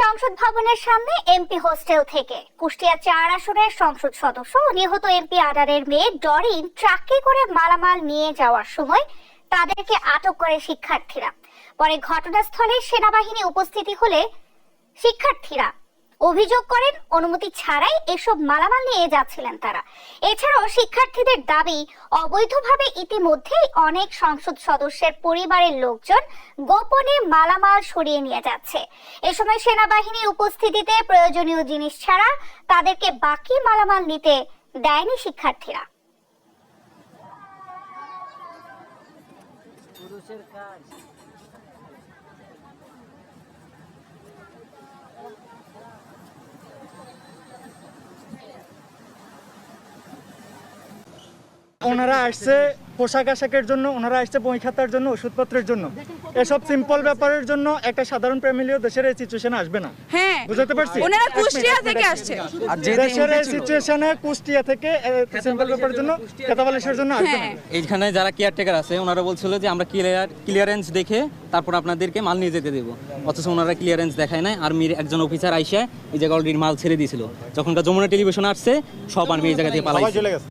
সংসদ ভবনের সামনে এমপি হোস্টেল থেকে। কুষ্টিয়া চার আসনের সংসদ সদস্য নিহত এমপি আডারের মেয়ে ডরিন ট্রাকে করে মালামাল নিয়ে যাওয়ার সময় তাদেরকে আটক করে শিক্ষার্থীরা। পরে ঘটনাস্থলে সেনাবাহিনী উপস্থিতি হলে শিক্ষার্থীরা অভিযোগ করেন, অনুমতি ছাড়াই এসব মালামাল নিয়ে যাচ্ছিলেন তারা। এছাড়াও শিক্ষার্থীদের দাবি, অবৈধভাবে ইতিমধ্যেই অনেক সংসদ সদস্যের পরিবারের লোকজন গোপনে মালামাল সরিয়ে নিয়ে যাচ্ছে। এ সময় সেনাবাহিনীর উপস্থিতিতে প্রয়োজনীয় জিনিস ছাড়া তাদেরকে বাকি মালামাল নিতে দেয়নি শিক্ষার্থীরা। ওনারা আসছে পোশাক আশাকের জন্য ওনারা আসছে বই খাতার জন্য ওষুধপত্রের জন্য। এসব সিম্পল ব্যাপারের জন্য একটা সাধারণ ফ্যামিলিও দেশের এই সিচুয়েশনে আসবে না। হ্যাঁ বুঝতে পারছি? ওনারা কুষ্টিয়া থেকে আসছে। আর যেহেতু দেশের এই সিচুয়েশনে কুষ্টিয়া থেকে সিম্পল ব্যাপারের জন্য কেতাবালিশের জন্য আসবে হ্যাঁ। এইখানে যারা কেয়ারটেকার আছে ওনারা বলছিল যে আমরা ক্লিয়ার ক্লিয়ারেন্স দেখে তারপর আপনাদেরকে মাল নিয়ে যেতে দেবো। অথচ ওনারা ক্লিয়ারেন্স দেখায় নাই। আর্মির একজন অফিসার আইসা এই জায়গায় অলরেডি মাল ছেড়ে দিয়েছিল। যখনকার যমুনা টেলিভিশন আসছে সব আর্মি এই জায়গা থেকে গেছে।